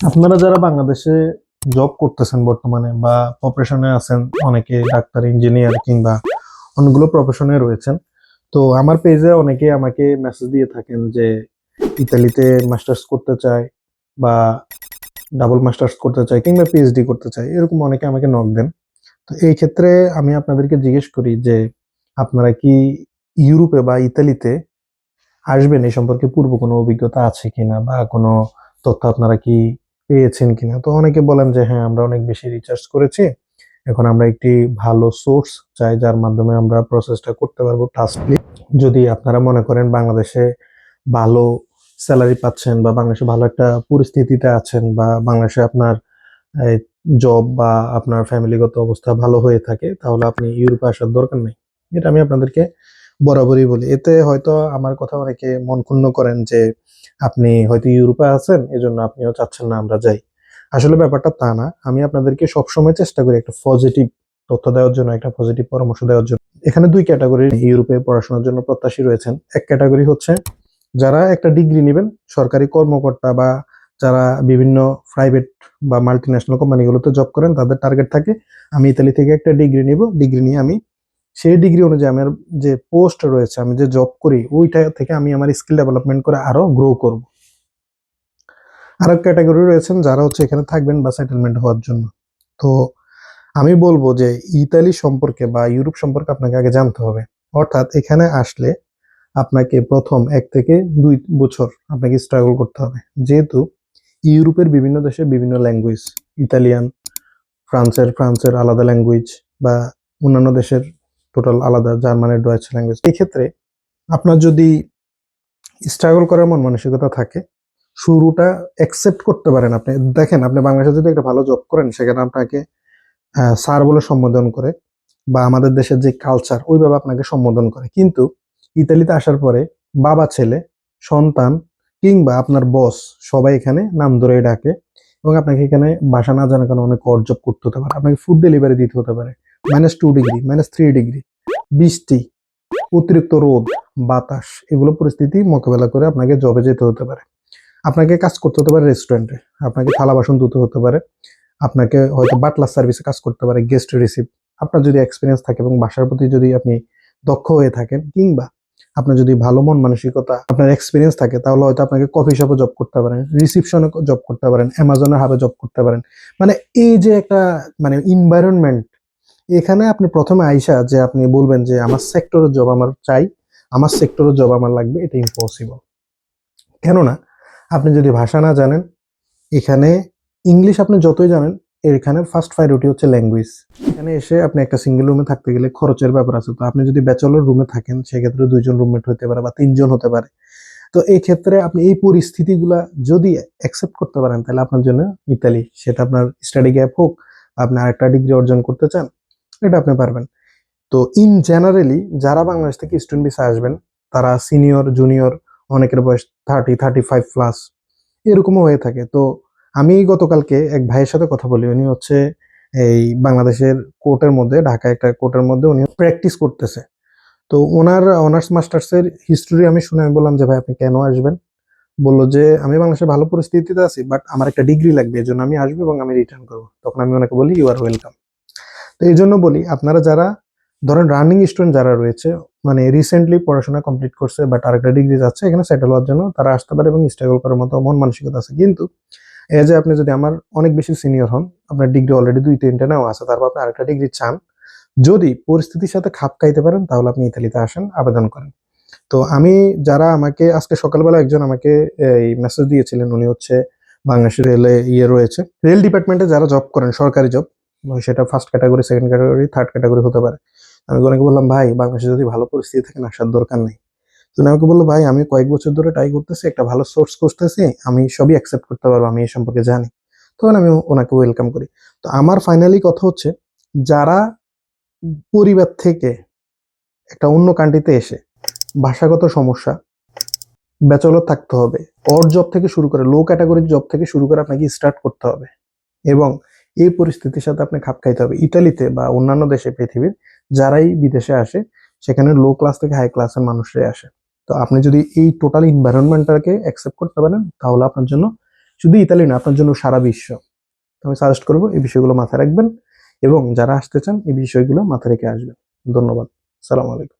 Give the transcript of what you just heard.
আপনারা যারা বাংলাদেশে জব করতেছেন বর্তমানে বা প্রফেশনে আছেন, অনেকে ডাক্তার ইঞ্জিনিয়ার কিংবা অনেকগুলো প্রফেশনে রয়েছেন, তো আমার পেজে অনেকে আমাকে মেসেজ দিয়ে থাকেন যে ইতালিতে মাস্টার্স করতে চায় বা ডাবল মাস্টার্স করতে চায় কিংবা পিএইচডি করতে চায়, এরকম অনেকে আমাকে নক দেন। তো এই ক্ষেত্রে আমি আপনাদেরকে জিজ্ঞেস করি যে আপনারা কি ইউরোপে বা ইতালিতে আসবেন? এই সম্পর্কে পূর্ব কোনো অভিজ্ঞতা আছে কিনা বা কোনো তথ্য আপনারা কি পেয়েছেন কিনা? তো অনেকে বলেন যে হ্যাঁ আমরা অনেক বেশি রিচার্জ করেছি। এখন আমরা একটি ভালো সোর্স চাই, যার মাধ্যমে আমরা প্রসেসটা করতে পারব টাস্কলি যদি আপনারা মনে করেন বাংলাদেশে ভালো স্যালারি পাচ্ছেন বা বাংলাদেশে ভালো একটা পরিস্থিতিতে আছেন বা বাংলাদেশে আপনার জব বা আপনার ফ্যামিলিগত অবস্থা ভালো হয়ে থাকে, তাহলে আপনি ইউরোপে আসার দরকার নেই। এটা আমি আপনাদেরকে বরাবরই বলি। এতে হয়তো আমার কথা অনেকে মন ক্ষুণ্ণ করেন যে আপনি হয়তো ইউরোপে আছেন, এজন্য আপনিও চাচ্ছেন না আমরা যাই। আসলে ব্যাপারটা তা না। আমি আপনাদেরকে সবসময় চেষ্টা করি একটা পজিটিভ তথ্য দেওয়ার জন্য, একটা পজিটিভ পরামর্শ দেওয়ার জন্য। এখানে দুই ক্যাটাগরি ইউরোপে পড়াশোনার জন্য প্রত্যাশী রয়েছেন। এক ক্যাটাগরি হচ্ছে যারা একটা ডিগ্রি নেবেন, সরকারি কর্মকর্তা বা যারা বিভিন্ন প্রাইভেট বা মাল্টি ন্যাশনাল কোম্পানিগুলোতে জব করেন, তাদের টার্গেট থাকে, আমি ইতালি থেকে একটা ডিগ্রি নিব। ডিগ্রি নিয়ে আমি সেই ডিগ্রি অনুযায়ী আমার যে পোস্ট রয়েছে, আমি যে জব করি, ওইটা থেকে আমি আমার স্কিল ডেভেলপমেন্ট করে আরও গ্রো করব। আরও ক্যাটাগরি রয়েছেন যারা হচ্ছে এখানে থাকবেন বা সেটেলমেন্ট হওয়ার জন্য। তো আমি বলব যে ইতালি সম্পর্কে বা ইউরোপ সম্পর্কে আপনাকে আগে জানতে হবে। অর্থাৎ এখানে আসলে আপনাকে প্রথম এক থেকে দুই বছর আপনাকে স্ট্রাগল করতে হবে। যেহেতু ইউরোপের বিভিন্ন দেশে বিভিন্ন ল্যাঙ্গুয়েজ ইতালিয়ান, ফ্রান্সের ফ্রান্সের আলাদা ল্যাঙ্গুয়েজ বা অন্যান্য দেশের টোটাল আলাদা জার্মানের ডয়েচ ল্যাঙ্গুয়েজ। এই ক্ষেত্রে আপনার যদি স্ট্রাগল করার মন মানসিকতা থাকে, শুরুটা অ্যাকসেপ্ট করতে পারেন আপনি। দেখেন, আপনি বাংলাদেশে যদি একটা ভালো জব করেন, সেখানে আপনাকে স্যার বলে সম্বোধন করে বা আমাদের দেশের যে কালচার ওইভাবে আপনাকে সম্বোধন করে। কিন্তু ইতালিতে আসার পরে বাবা, ছেলে, সন্তান কিংবা আপনার বস সবাই এখানে নাম ধরে ডাকে এবং আপনাকে এখানে বাসা না জানার কারণে অনেক অর্জব করতে হতে পারে। আপনাকে ফুড ডেলিভারি দিতে হতে পারে। Minus two degree minus three degree বৃষ্টি, অতিরিক্ত রোদ, বাতাস, এগুলো পরিস্থিতি মোকাবেলা করে আপনাকে জবে যেতে হতে পারে। আপনাকে কাজ করতে হতে পারে রেস্টুরেন্টে আপনাকে থালা বাসন ধুতে হতে পারে, আপনাকে হয়তো বাটলার সার্ভিসে কাজ করতে পারে গেস্ট রিসিভ আপনার যদি এক্সপিরিয়েন্স থাকে এবং বাসার প্রতি যদি আপনি দক্ষ হয়ে থাকেন, কিংবা আপনার যদি ভালো মন মানসিকতা, আপনার এক্সপিরিয়েন্স থাকে, তাহলে হয়তো আপনাকে কফি শপে জব করতে পারেন রিসিপশনে জব করতে পারেন অ্যামাজনের হাবে জব করতে পারেন। মানে এই যে একটা মানে ইনভায়রনমেন্ট এখানে আপনি প্রথমে আইসা যে আপনি বলবেন যে আমার সেক্টরের জব আমার চাই, আমার সেক্টরের জব আমার লাগবে, এটা ইম্পসিবল কেননা, আপনি যদি ভাষা না জানেন, এখানে ইংলিশ আপনি যতই জানেন, এখানে ফার্স্ট প্রায়োরিটি হচ্ছে ল্যাঙ্গুয়েজ এখানে এসে আপনি একটা সিঙ্গেল রুমে থাকতে গেলে খরচের ব্যাপার আছে। তো আপনি যদি ব্যাচেলর রুমে থাকেন, সেক্ষেত্রে দুইজন রুমমেট হতে পারে বা তিনজন হতে পারে। তো এই ক্ষেত্রে আপনি এই পরিস্থিতিগুলা যদি অ্যাকসেপ্ট করতে পারেন, তাহলে আপনার জন্য ইতালি সেটা আপনার স্টাডি গ্যাপ হোক, আপনি আরেকটা ডিগ্রি অর্জন করতে চান এটা আপনি পারবেন। তো ইন জেনারেলি যারা বাংলাদেশ থেকে স্টুডেন্ট ভিসা আসবেন, তারা সিনিয়র জুনিয়র অনেকের বয়স থার্টি থার্টি ফাইভ প্লাস এরকমও হয়ে থাকে। তো আমি গতকালকে এক ভাইয়ের সাথে কথা বলি, উনি হচ্ছে এই বাংলাদেশের কোর্টের মধ্যে ঢাকা একটা কোর্টের মধ্যে উনি প্র্যাকটিস করতেছে। তো ওনার অনার্স মাস্টার্সের হিস্টোরি আমি শুনে আমি বললাম যে, ভাই, আপনি কেন আসবেন? বলল যে, আমি বাংলাদেশের ভালো পরিস্থিতিতে আছি বাট আমার একটা ডিগ্রি লাগবে এই জন্য আমি আসব এবং আমি রিটার্ন করব। তখন আমি ওনাকে বলি ইউ আর ওয়েলকাম তো এই জন্য বলি, আপনারা যারা, ধরেন রানিং স্টুডেন্ট যারা রয়েছে মানে রিসেন্টলি পড়াশোনা কমপ্লিট করছে বাট আরেকটা ডিগ্রি যাচ্ছে, এখানে সেটেল হওয়ার জন্য তারা আসতে পারে এবং স্ট্রাগল করার মতো মন মানসিকতা আছে। কিন্তু এজ এ আপনি যদি আমার অনেক বেশি সিনিয়র হন, আপনার ডিগ্রি অলরেডি দুই, তিনটে নেওয়া আছে, তারপর আপনি আরেকটা ডিগ্রি চান, যদি পরিস্থিতির সাথে খাপ খাইতে পারেন, তাহলে আপনি ইতালিতে আসেন, আবেদন করেন। তো আমি যারা আমাকে, আজকে সকালবেলা একজন আমাকে এই মেসেজ দিয়েছিলেন, উনি হচ্ছে বাংলাদেশের রেলে ইয়ে রয়েছে। রেল ডিপার্টমেন্টে যারা জব করেন, সরকারি জব সেটা first category second category third category হতে পারে। আমি ওনাকে বললাম, ভাই, বাংলাদেশে যদি ভালো পরিস্থিতি থাকে আসার দরকার নেই। তো আমাকে বলল, ভাই, আমি কয়েক বছর ধরে ট্রাই করতেছি, একটা ভালো সোর্স করতেছি আমি সবই অ্যাকসেপ্ট করতে পারব, আমি এই সম্পর্কে জানি। তখন আমি ওনাকে ওয়েলকাম করি। তো আমার ফাইনালি কথা হচ্ছে, যারা পরিবার থেকে একটা অন্য কান্ট্রিতে এসে ভাষাগত সমস্যা ব্যাচলর থাকতে হবে অর জব থেকে শুরু করে লো ক্যাটাগরির জব থেকে শুরু করে আপনাকে স্টার্ট করতে হবে। এবং এই পরিস্থিতির সাথে আপনি খাপ খাইতে হবে। ইতালিতে বা অন্যান্য দেশে, পৃথিবীর যারাই বিদেশে আসে, সেখানে লো ক্লাস থেকে হাই ক্লাসের মানুষরাই আসে। তো আপনি যদি এই টোটাল এনভায়রনমেন্টটাকে অ্যাকসেপ্ট করতে পারেন, তাহলে আপনার জন্য শুধু ইতালি না, আপনার জন্য সারা বিশ্ব। আমি সাজেস্ট করব, এই বিষয়গুলো মাথায় রাখবেন এবং যারা আসতে চান, এই বিষয়গুলো মাথায় রেখে আসবেন। ধন্যবাদ। সালাম আলাইকুম।